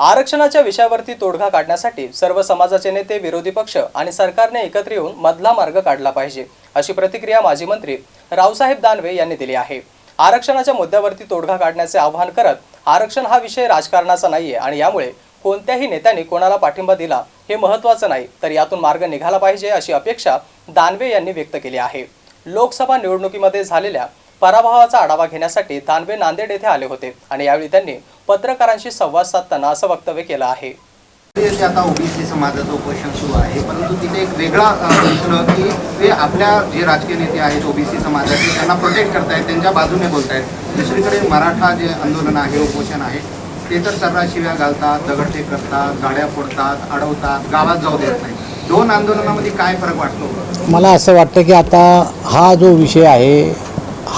आरक्षणाच्या विषयावरती तोडगा काढण्यासाठी सर्व समाजाचे नेते विरोधी पक्ष आणि सरकारने एकत्र येऊन मधला मार्ग काढला पाहिजे अशी प्रतिक्रिया माजी मंत्री रावसाहेब दानवे यांनी दिली आहे. आरक्षणाच्या मुद्द्यावरती तोडगा काढण्याचे आवाहन करत आरक्षण हा विषय राजकारणाचा नाहीये आणि यामुळे कोणत्याही नेत्यांनी कोणाला पाठिंबा दिला हे महत्त्वाचं नाही तर यातून मार्ग निघाला पाहिजे अशी अपेक्षा दानवे यांनी व्यक्त केली आहे. लोकसभा निवडणुकीमध्ये झालेल्या पराभवाचा आढावा घेण्यासाठी दानवे नांदेड येथे आले होते आणि यावेळी त्यांनी पत्रकारांशी संवाद साधताना असं वक्तव्य केलं आहे. ते आता ओबीसी समाजाचं उपोषण सुरू आहे परंतु तिथे एक वेगळा अ, दिसलं की ते आपल्या जे राजकीय नेते आहेत ओबीसी समाजाचे त्यांना प्रोटेक्ट करतायत त्यांच्या बाजूने बोलतायत. दुसरीकडे मराठा जे आंदोलन आहे उपोषण आहे ते तर सर्रास शिव्या घालतात दगडफेक करतात गाड्या फोडतात अडवतात गावात जाऊ देत नाही दोन आंदोलनामध्ये काय फरक वाटतो? मला असं वाटतं की आता हा जो विषय आहे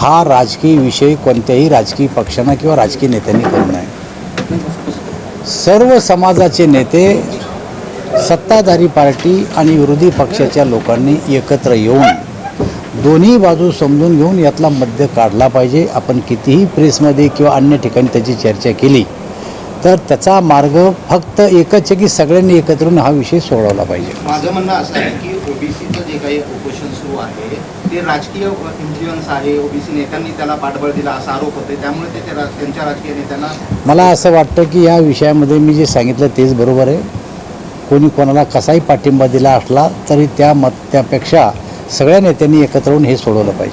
हा राजकीय विषय कोणत्याही राजकीय पक्षानं किंवा राजकीय नेत्यांनी करू नये. सर्व समाजाचे नेते सत्ताधारी पार्टी आणि विरोधी पक्षाच्या लोकांनी एकत्र येऊन दोन्ही बाजू समजून घेऊन यातला मध्य काढला पाहिजे. आपण कितीही प्रेसमध्ये किंवा अन्य ठिकाणी त्याची चर्चा केली तर त्याचा मार्ग फक्त एकच आहे की सगळ्यांनी एकत्र येऊन हा विषय सोडवला पाहिजे. माझं म्हणणं असं आहे की ओबीसीचं जे काही उपोषण सुरू आहे ते राजकीय इन्फ्लुअन्स आहे. ओबीसी नेत्यांनी त्याला पाठबळ दिला असा आरोप होते त्यामुळे ते त्यांच्या राजकीय नेत्यांना मला असं वाटतं की या विषयामध्ये मी जे सांगितलं तेच बरोबर आहे. कोणी कोणाला कसाही पाठिंबा दिला असला तरी त्या मत त्यापेक्षा सगळ्या नेत्यांनी एकत्र येऊन हे सोडवलं पाहिजे.